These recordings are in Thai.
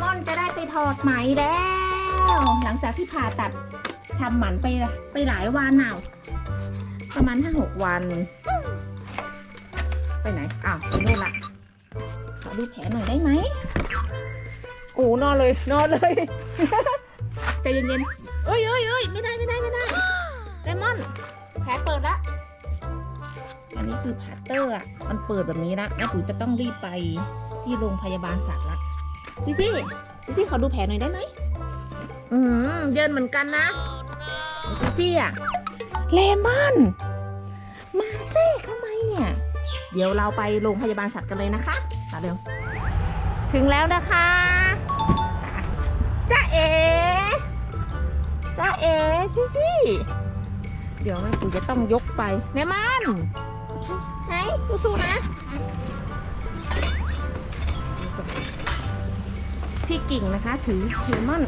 มอนจะได้ไปถอดไหมแล้ว หลังจากที่ผ่าตัดทำหมันไปไปหลายวันหนาวประมาณห้าหกวัน ไปไหน อ้าวไปนู่นละขอดูแผลหน่อยได้ไหมโอ้นอนเลย นอนเลยใจเย็นๆเอ้ยเอ้ยเอ้ยไม่ได้ไม่ได้ไม่ได้เลมอนแผลเปิดละอันนี้คือพัตเตอร์อะ มันเปิดแบบนี้ละแม่ปุ๋ยจะต้องรีบไปที่โรงพยาบาลสัตว์ละ ซิซี่ซิซี่ขอดูแผลหน่อยได้ไหมอืมเยินเหมือนกันนะซิซี่อะเลมอนมาเซ่ทำไมเนี่ย เดี๋ยวเราไปโรงพยาบาลสัตว์กันเลยนะคะมาเร็วถึงแล้วนะคะจ้าเอจ้าเอซิซี่เดี๋ยวแม่ปุ๋ยจะต้องยกไปเลมอนไหนสู้ๆนะ พี่กิ่งนะคะ ถือเลมอน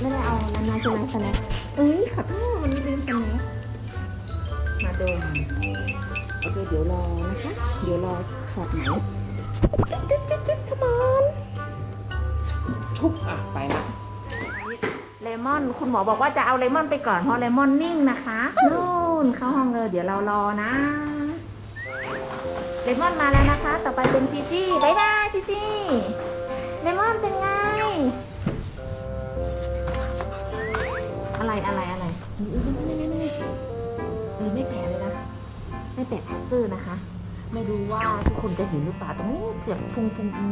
ไม่ได้เอานานาใช่ไหมสแน็คเอ้ยขอโทษวันนี้ลืมสแน็คมาดมโอเคเดี๋ยวรอนะคะ เดี๋ยวรอถอดไหมจิ๊ดจิ๊ดจิ๊ดสมอนชุบอะไปละเลมอน คุณหมอบอกว่าจะเอาเลมอนไปก่อนเพราะเลมอนนิ่งนะคะนู่นเข้าห้องเลยเดี๋ยวเรารอนะ เลมอนมาแล้วนะคะ ต่อไปเป็นซีจี้บ๊ายบายซีจี้เลมอนเป็นไง อะไรอะไรอะไรเออไม่แผลเลยนะ ไม่แปะพสเตอร์นะคะ ไม่รู้ว่าทุกคนจะเห็นหรือเปล่าตรงนี้เสียบพุงพุงพุง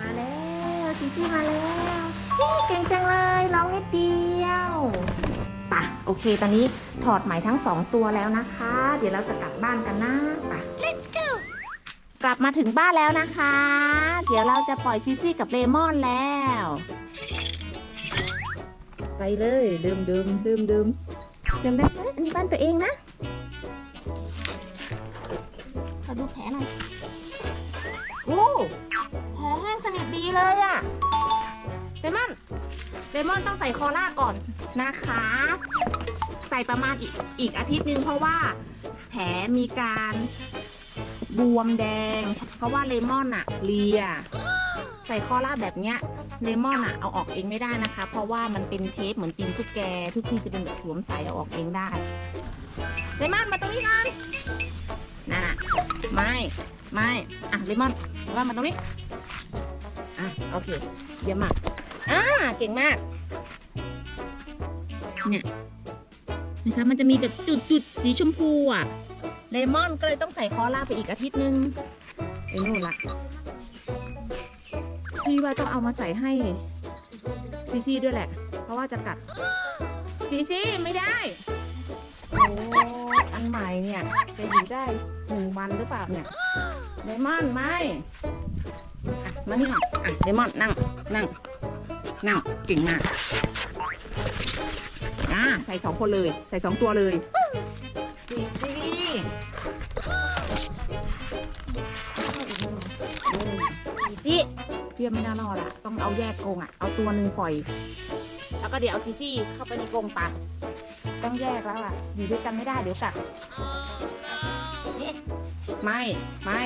มาแล้วซีจี้มาแล้วเก่งจังเลยร้องนิดเดียวป่ะโอเค ตอนนี้ถอดไหมทั้งสองตัวแล้วนะคะ เดี๋ยวเราจะกลับบ้านกันนะป่ะ Let's go! กลับมาถึงบ้านแล้วนะคะ เดี๋ยวเราจะปล่อยซิซี่กับเลมอนแล้ว ไปเลยดื่มดื่มดื่มดื่มดื่มได้ไหมอันนี้บ้านตัวเองนะขอดูแผลหน่อยโอ้แผลแห้งสนิทดีเลยอะเลมอนเลมอนต้องใส่คอล่าก่อนนะคะ ใส่ประมาณอีกอีกอาทิตย์นึงเพราะว่าแผลมีการ บวมแดง เพราะว่าเลมอนอะเลีย ใส่คอล่าแบบเนี้ยเลมอนอะเอาออกเองไม่ได้นะคะ เพราะว่ามันเป็นเทปเหมือนตีนทุกแกทุกทีจะเป็นแบบสวมใส่เอาออกเองได้เลมอนมาตรงนี้กันน่ะไม่ไม่อะเลมอนว่ามาตรงนี้อะโอเคเยี่ยมมากอ่าเก่งมากเนี่ยนะคะมันจะมีแบบจุดๆสีชมพูอะ เลมอนก็เลยต้องใส่คอล่าไปอีกอาทิตย์นึงไอ้นู่นละพี่ว่าต้องเอามาใส่ให้ซีซีด้วยแหละ เพราะว่าจะกัดซีซีไม่ได้โอ้อันใหม่เนี่ยจะอยู่ได้หนึ่งวันหรือเปล่าเนี่ยเลมอนไม่มานี่ก่อนอะเลมอนนั่งนั่งนั่งเก่งมากอ่าใส่สองคนเลย ใส่สองตัวเลยซีซี จีเพียไม่น่ารอดอะต้องเอาแยกกรงอะเอาตัวหนึ่งปล่อย แล้วก็เดี๋ยวเอาจีซี่เข้าไปในกรงปะต้องแยกแล้วอะอยู่ด้วยกันไม่ได้เดี๋ยวกัดไม่ไม่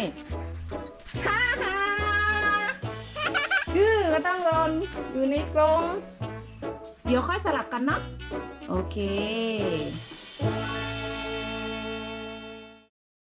ฮ่าฮ่าชื่อก็ต้องโดนอยู่ในกรงเดี๋ยวค่อยสลับกันเนาะโอเค